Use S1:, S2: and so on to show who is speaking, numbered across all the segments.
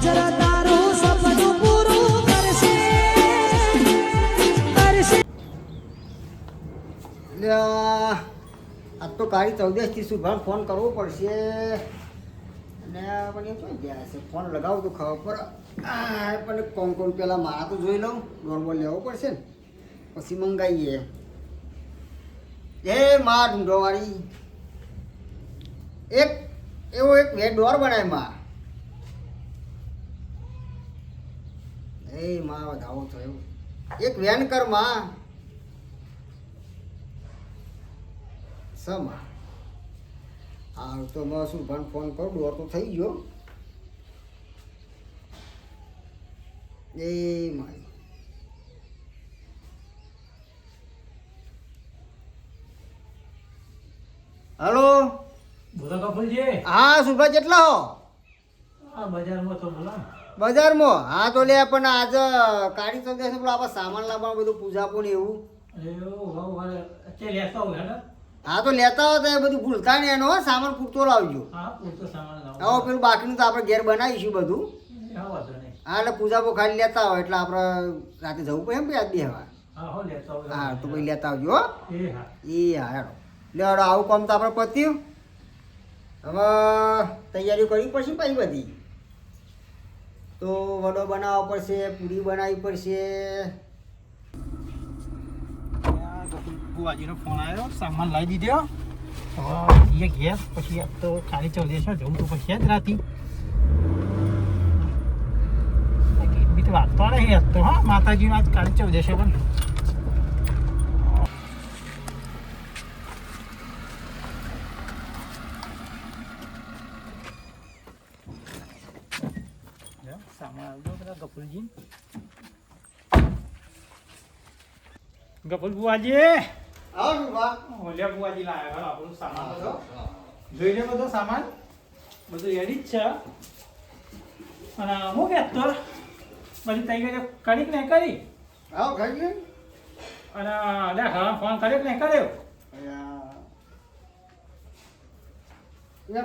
S1: આજ તો કાળી ચૌદસથી શુભાને ફોન કરવો પડશે. અને પણ એ જોઈ ગયા છે? ફોન લગાવું તો ખબર પર આ, પણ કોણ કોણ પહેલાં મારા તો જોઈ લઉં. નોર્મલ લેવો પડશે ને. પછી મંગાવીએ એ માં ઢૂંઢોવાળી. એક, એવો એક વેડ ડોર બનાયમાં. એ માં વધાવો થયો એક વેન કરમાં સમા. હા તો મેં શું પણ ફોન કરું? ડોર તો થઈ ગયો. એ મારી. હલો?
S2: બોલો કપૂરજી
S1: હા સુભાષ કેટલા હો?
S2: આ બજારમાં તો બોલો.
S1: બજારમાં? હા તો લે પણ આજ કાળી ચૌદસ પેલું આપણે સામાન લાવવાનું બધું પૂજા પણ એવું.
S2: હોય
S1: હા તો લેતા હો તો બધું ભૂલતા નહીં એનો સામાન પૂરતો લાવજો.
S2: હા
S1: પેલું બાકીનું તો આપણે ઘેર બનાવીશું બધું.
S2: હા એટલે પૂજા
S1: હા એટલે પૂજાપો ખાલી લેતા હોય એટલે આપણે રાતે જવું પડે એમ યાદ બેહવા
S2: હા હો હોય.
S1: તો પછી લેતા આવજો હો.
S2: એ હા.
S1: હેડો. લે આવું કામ તો આપણે પત્યું. હવે તૈયારી કરવી પડશે પછી બધી? તો વડો બનાવવો પડશે, પૂરી બનાવવી પડશે.
S2: બુવાજીનો ફોન આવ્યો સામાન લાવી દીધો. હવે એ ગેસ પછી આજ તો ખાલી ચૌદે છે જવું તો પછી જ રાતી. ગીત બીત વાગતો નહીં આજ તો, હા, માતાજીનો આજ કાળી ચૌદે છે પણ જો, સામાન આવજો પેલા ગફુરજી ગફુર બુવાજી
S1: આવો.
S2: ઓલ્યા બુવાજી લાયા હાલો આપણું સામાન બધો બધો સામાન બધું એડી જ છે અને હું કહેતો બધી તૈયારી કરી કે નહીં કરી
S1: આવો
S2: અને લે હા ફોન કર્યો કે નહીં કર્યો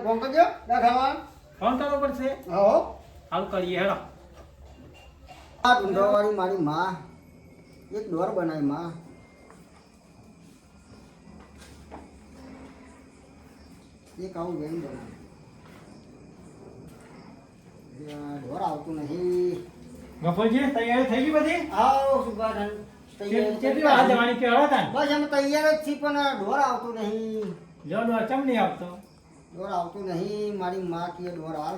S1: ફોન કરજો ના ખાવા
S2: ફોન કરવો પડશે
S1: હો
S2: હાલ કરીએ હેડો
S1: આ ઢૂંઢવાવાળી મારી માં એક ડોર બનાવી માં એક આવું વેણ બનાવી ઢોર આવતું નહીં
S2: ગફુરજી તૈયારી થઈ ગઈ બધી
S1: આવો સુભાષ
S2: કેટલી વાર જવાની કે હળા તાન
S1: બસ અમે તૈયાર જ છીએ પણ ઢોર આવતું નહીં
S2: જો ડો ચમ નહીં આવતો
S1: ઢોર આવતું નહીં મારી માં કે ઢોર હાલ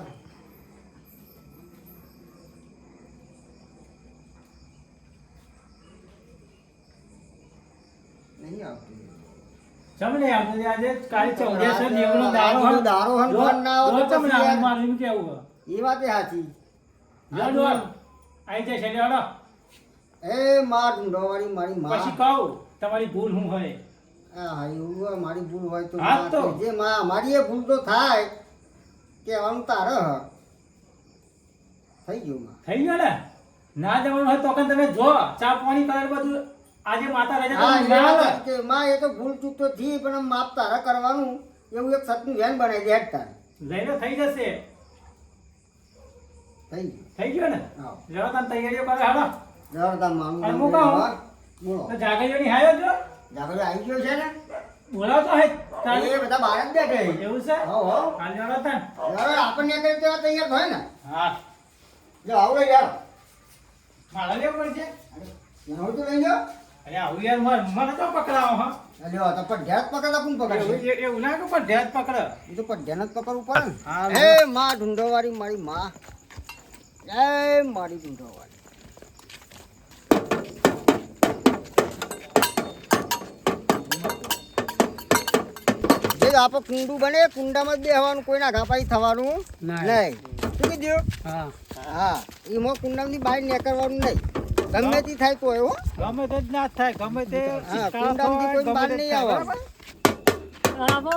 S1: નહીં આવતું
S2: ચમ નહીં આવતો આજે કાલે ચૌદસો છે નો દારો
S1: દારો હન
S2: જો-
S1: ફોન ના આવે તો
S2: ચમ
S1: પછી
S2: ના આવે
S1: યાર.
S2: મારું કેવું
S1: એ વાત એ સાચી
S2: જો. ડોર આઈ જાય છે હેડો.
S1: એ માર ઢૂંઢવાવાળી મારી માં.
S2: પછી કહું તમારી ભૂલ શું હોય.
S1: હા એવું મારી ભૂલ હોય તો
S2: હા
S1: માં
S2: તો.
S1: કહેજે. માં મારી એ ભૂલ તો થાય. કે તારે હ. થઈ ગયું
S2: થઈ ગયો ને? ના જવાનું હોય તો તમે જો. ચા પાણી કરે બધું આજે માતા રજા
S1: કે માં એ તો ભૂલ ચૂક તો થી પણ માપ તારા કરવાનું એવું એક સતનું ધ્યાન બનાવી દે હેડ
S2: લઈને થઈ જશે.
S1: થઈ
S2: થઈ ગયો ને? જરા તૈયારીઓ કરે હાલો
S1: જવારદાર માનું
S2: હું. કહું?
S1: લેવા. બોલો
S2: હાયો જો
S1: જાગરે આવી ગયો છે ને?
S2: બોલાવતો હે.
S1: એ બધા બહાર જ બેઠે
S2: એવું છે?
S1: હો હો.
S2: કાલ તને.
S1: આપણને કઈ તેવા તૈયાર થાય ને?
S2: હા.
S1: જો આવો યાર
S2: મારા લેવું પડશે?
S1: હું તો લઈ જાઓ.
S2: અરે આવું યાર મને તો પકડાવો હા.
S1: તો
S2: એવું ના કે પણ ધ્યાન પકડ.
S1: એ તો પઢ્યાને જ પકડવું પડે ને.
S2: હે
S1: માં ઢૂંઢોવાળી મારી માં. એ મારી ઢૂંઢોવાળી. કુંડું બને કુંડામાં જ બેહવાનું કોઈના ઘાપાઈ થવાનું નહીં. શું કીધું?
S2: હા.
S1: હા એમાં કુંડામાંથી બહાર નીકળવાનું નહીં. ગમે તે થાય તો એવો
S2: ગમે તે જ ના થાય ગમે તે
S1: હા કુંડામાંથી કોઈ બહાર નહીં
S3: આવે આવો
S1: આવો.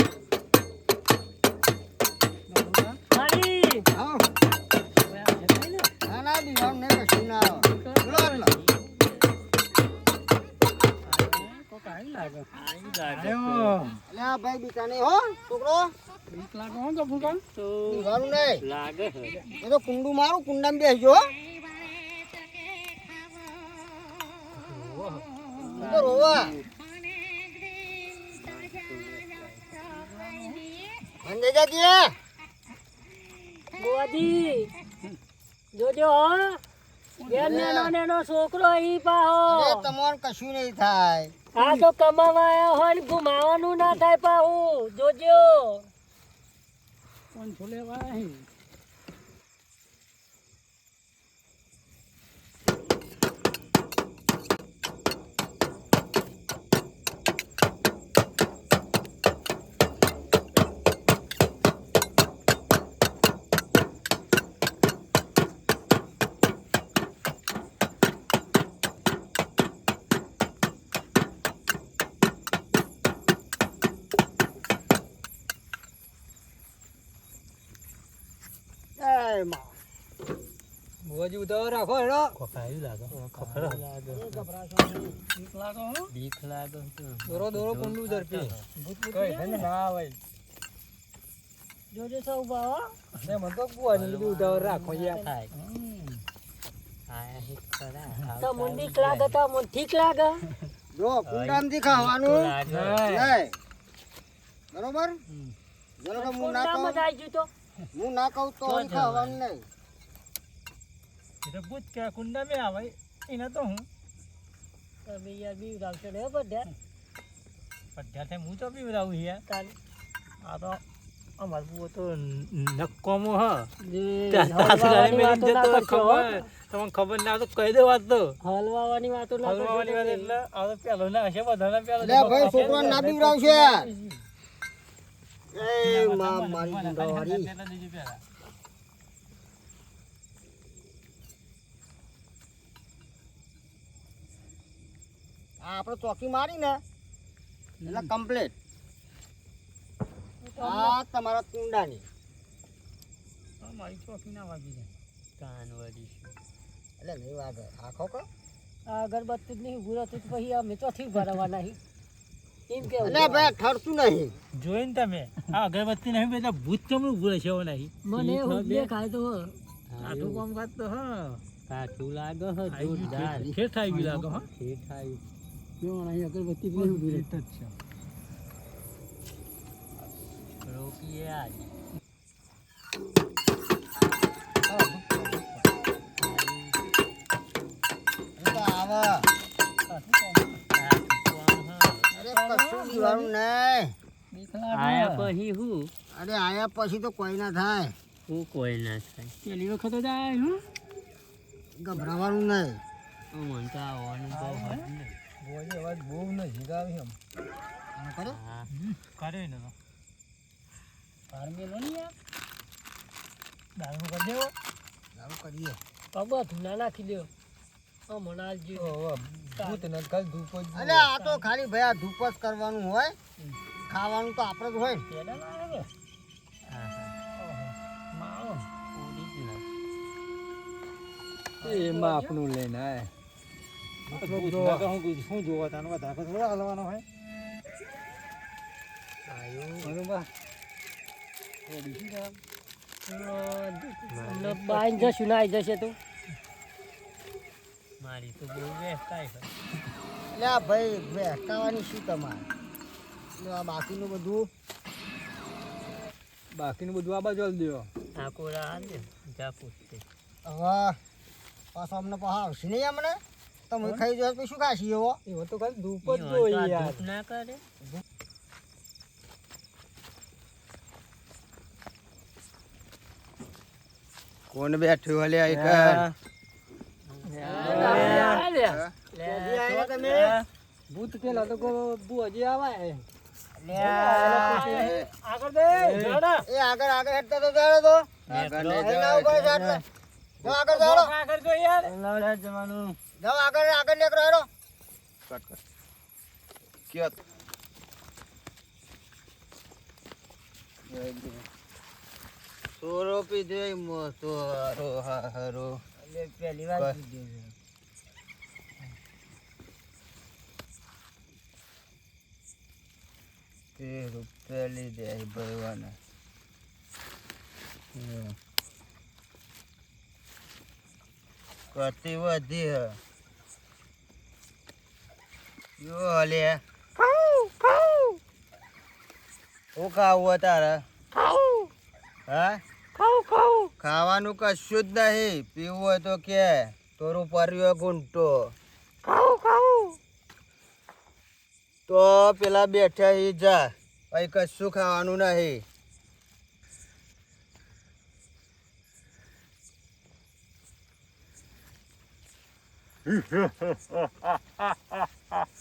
S3: લાગે.
S2: આયો.
S1: અલા ભાઈ બીતા નહીં હો છોકરો.
S2: બીક લાગે હો ગભુકા?
S3: તો
S1: બીવાનું નહીં
S3: લાગે
S1: એ તો કુંડું મારું કુંડામાં બેસજો તો રોવા. બંધ થઈ જજે.
S3: જોજો હો. બે નેનો નેનો છોકરો ઈ પાહો.
S1: તમારે કશું નહીં થાય.
S3: આ તો કમાવા આવ્યા હોય ને ગુમાવાનું ના થાય પાહું. જોજો.
S2: કોણ છોલે લેવા ખોખાયું લાગે. બીક લાગે હો?
S3: બીક લાગે છે. જોજો સૌ તો રાખો યા થાય તો મન બીક લાગે તો મને ઠીક લાગે
S1: જો કુંડામાંથી ખાવાનું
S3: લાગે.
S1: નહીં. બરોબર જરો કે હું ના કહું
S3: તો
S1: હું ના કહું તો ખાવાનું નહીં
S2: એ તો ભૂત કે કુંડા મેં આવે એને તો હું.
S3: તમે યાર બી રાખશો ને બધા.
S2: થાય હું તો બી ઉડાવું યાર.
S3: કાલ
S2: આ તો અમાર બુઓ તો નક્કોમો હ. તમને ખબર ના તો કહી દે વાત તો.
S3: હલવાવાની વાતો ના
S2: હલવાવાની વાત એટલે આ તો પેલો ના હશે બધાને પેલો
S1: લે ભાઈ છોકરા ના બીવડાવશે એ મા મારી ગુંડાવાળી. આ આપણે ચોકી મારી ને એટલે કમ્પ્લીટ આ તમારા કુંડાની
S2: મારી ચોકી ના વાગી જાય.
S3: કાન વાગી
S1: એટલે નહીં વાગે. આખો કો
S3: આ અગરબત્તી જ નહીં રહેતું તો પછી આ મેચોથી ભરવાના એમ કેવું
S1: એટલે ભાઈ ઠરતું નહીં.
S2: જોઈને તમે. આ અગરબત્તી નહીં બેટા ભૂત ઉભું રહેશે નહીં?
S3: મને
S2: આટલું કામ કાજ તો હા.
S3: કાઠું લાગે હે જોરદાર
S2: ઠેઠ- ઠેઠ આવી લાગે હા.
S3: ઠેઠ આવ્યું. રોકીએ આજ.
S1: અગરબત્તી તો આવે
S3: જ છે. હે?
S1: અરે કશું દીવાનું નહીં.
S3: આયા પછી હું?
S1: અરે આયા પછી તો કોઈ ના થાય.
S3: હું કોઈ ના થાય.
S2: પેલી વખત જ આયા હું
S1: ગભરાવાનું નહીં.
S3: મને તો અનુભવ જ નહીં.
S1: એમ. કરો.
S3: હા.
S2: કરે ને તો. દારૂ કરી દેવો.
S1: દારૂ કરીએ.
S3: પગમાં ધૂના નાખી દો ધૂપ જ
S1: અરે આ તો ખાલી ભાઈ આ ધૂપ જ કરવાનું હોય. ખાવાનું તો આપણે જ હોય. ને.
S2: ના.
S4: એમાં આપણું લઈને આય.
S2: જોવા તાનો વધારે થોડો હલવાનો હોય.
S3: અમને જશું ના જશે તું મારી તો બહુ વેચાય છે
S1: એટલે ભાઈ વહેકાવાની શું તમારે આ બાકીનું બધું
S4: બાકીનું બધું આ બાજુ આલી ઠાકોર
S3: આ આલે, જા
S1: હવે પાછો અમને પાછા નહીં અમને તમે ખાઈ જો તો શું ખાશી? એવો?
S4: એવો તો ખાલી ધૂપ જ જોઈએ યાર.
S3: ના કરે?
S1: કોણ બેઠું હલે તમે?
S4: ભૂત પેલા તો બુ હજી આવાય.
S2: આગળ દે.
S1: એ આગળ આગળ હેઠતા તો જાડો તો. આગળ આગળ આગળ ઊભા છે આટલે. જાઓ આગળ.
S2: આગળ
S1: નીકળો હેડો.
S5: સોરો પીધો એ મોટો હારો હારો
S1: પહેલી વાર પીધો છે.
S5: તે રૂપિયા લીધે ભરવાના કતી વધી હ યો હલે હું ખાવું તારે હા ખાવાનું કશું જ નહીં પીવું હોય તો કે તોરું પરિયો ગુંટો તો પેલા બેઠા હી જા અહીં કશું ખાવાનું નહીં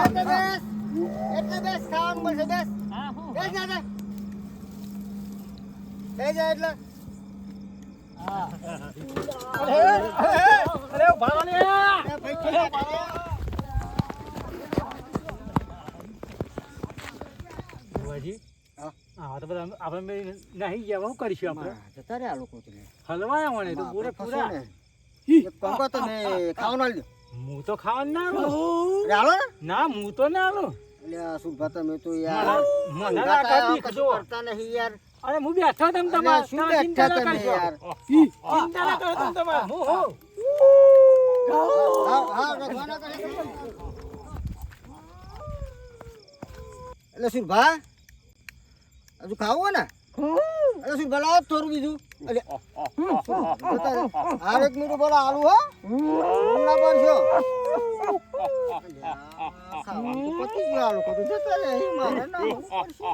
S1: એટલે બેસ. એટલે મળશે બેસ. બેસ એટલે.
S2: આપણે નહીં ગયા શું કરીશું આપણે?
S1: જતા આ લોકો
S2: હલવાયા મને તો પૂરે પૂરા.
S1: ખાવાનું
S2: હું તો ખાવાનું ના આલું.
S1: ના
S2: હું તો ના આલું.
S1: એટલે સુભા તમે તો યાર
S2: મને-
S1: કશું કરતા નહીં યાર.
S2: અરે હું બેઠો તમ
S1: અરે
S2: તમારે
S1: શું બેઠા તમે યાર?
S2: ચિંતા ના કરો તમ તમારે. હું હો?
S1: હા હા રખવાના કરે છે. એટલે સુરભા હજુ ખાવું ને? એટલે સુરભા લાવો થોડું બીજું? હાર એક મિનિટ બોલો આલુ હો. હમણાં પડશો. અલ્યા, ખાવાનું તો પતી ગયું આ લોકો તો જતા રહે. અહીં મારે ના આવવું પડશે.